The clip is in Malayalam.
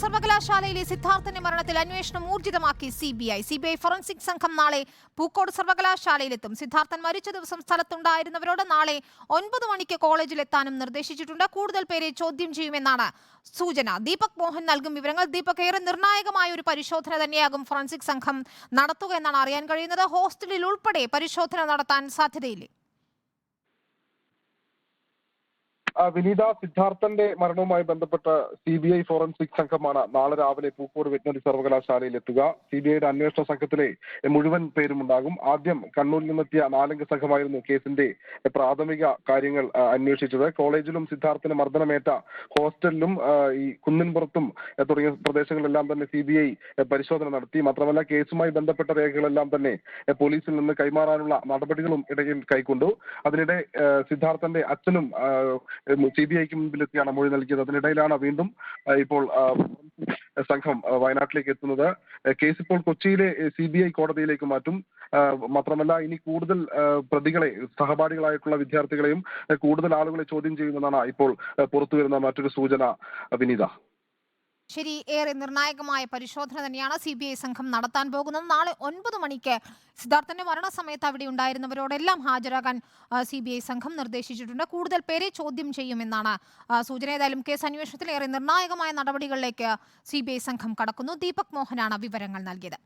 സർവകലാശാലയിലെ സിദ്ധാർത്ഥന്റെ മരണത്തിൽ അന്വേഷണം ഊർജിതമാക്കി C B I. C B I forensic സംഘം നാളെ പൂക്കോട് സർവകലാശാലയിലെത്തും. സിദ്ധാർത്ഥൻ മരിച്ച ദിവസം സ്ഥലത്തുണ്ടായിരുന്നവരോട് നാളെ ഒൻപത് മണിക്ക് കോളേജിലെത്താനും നിർദ്ദേശിച്ചിട്ടുണ്ട്. കൂടുതൽ പേരെ ചോദ്യം ചെയ്യുമെന്നാണ് സൂചന. ദീപക് മോഹൻ നൽകും വിവരങ്ങൾ. ദീപക് ഏറെ നിർണായകമായ ഒരു പരിശോധന തന്നെയാകും ഫോറൻസിക് സംഘം നടത്തുക എന്നാണ് അറിയാൻ കഴിയുന്നത്. ഹോസ്റ്റലിൽ ഉൾപ്പെടെ പരിശോധന നടത്താൻ സാധ്യതയില്ലേ? വിനീത സിദ്ധാർത്ഥന്റെ മരണവുമായി ബന്ധപ്പെട്ട സി ബി ഐ ഫോറൻസിക് സംഘമാണ് നാളെ രാവിലെ പൂക്കോട് വെറ്റിനറി സർവകലാശാലയിൽ എത്തുക സി ബി ഐയുടെ അന്വേഷണ സംഘത്തിലെ മുഴുവൻ പേരും ഉണ്ടാകും ആദ്യം കണ്ണൂരിൽ നിന്നെത്തിയ നാലംഗ സംഘമായിരുന്നു കേസിന്റെ പ്രാഥമിക കാര്യങ്ങൾ അന്വേഷിച്ചത്. കോളേജിലും സിദ്ധാർത്ഥന് മർദ്ദനമേറ്റ ഹോസ്റ്റലിലും ഈ കുന്നിൻപുറത്തും തുടങ്ങിയ പ്രദേശങ്ങളിലെല്ലാം തന്നെ സി ബി ഐ പരിശോധന നടത്തി. മാത്രമല്ല കേസുമായി ബന്ധപ്പെട്ട രേഖകളെല്ലാം തന്നെ പോലീസിൽ നിന്ന് കൈമാറാനുള്ള നടപടികളും ഇടയിൽ കൈക്കൊണ്ടു. അതിനിടെ സിദ്ധാർത്ഥന്റെ അച്ഛനും സി ബി ഐക്ക് മുമ്പിലെത്തിയാണ് മൊഴി നൽകിയത്. അതിനിടയിലാണ് വീണ്ടും ഇപ്പോൾ സംഘം വയനാട്ടിലേക്ക് എത്തുന്നത്. കേസ് ഇപ്പോൾ കൊച്ചിയിലെ സി ബി ഐ കോടതിയിലേക്ക് മാറ്റും. മാത്രമല്ല ഇനി കൂടുതൽ പ്രതികളെ സഹപാഠികളായിട്ടുള്ള വിദ്യാർത്ഥികളെയും കൂടുതൽ ആളുകളെ ചോദ്യം ചെയ്യുമെന്നാണ് ഇപ്പോൾ പുറത്തു പുറത്തുവരുന്ന മറ്റൊരു സൂചന വിനീത. ശരി ഏറെ നിർണായകമായ പരിശോധന തന്നെയാണ് സി ബി ഐ സംഘം നടത്താൻ പോകുന്നത്. നാളെ ഒൻപത് മണിക്ക് സിദ്ധാർത്ഥന്റെ മരണസമയത്ത് അവിടെ ഉണ്ടായിരുന്നവരോടെല്ലാം ഹാജരാകാൻ സി ബി ഐ സംഘം നിർദ്ദേശിച്ചിട്ടുണ്ട്. കൂടുതൽ പേരെ ചോദ്യം ചെയ്യുമെന്നാണ് സൂചന. ഏതായാലും കേസ് അന്വേഷണത്തിൽ ഏറെ നിർണായകമായ നടപടികളിലേക്ക് സി ബി ഐ സംഘം കടക്കുന്നു. ദീപക് മോഹനാണ് വിവരങ്ങൾ നൽകിയത്.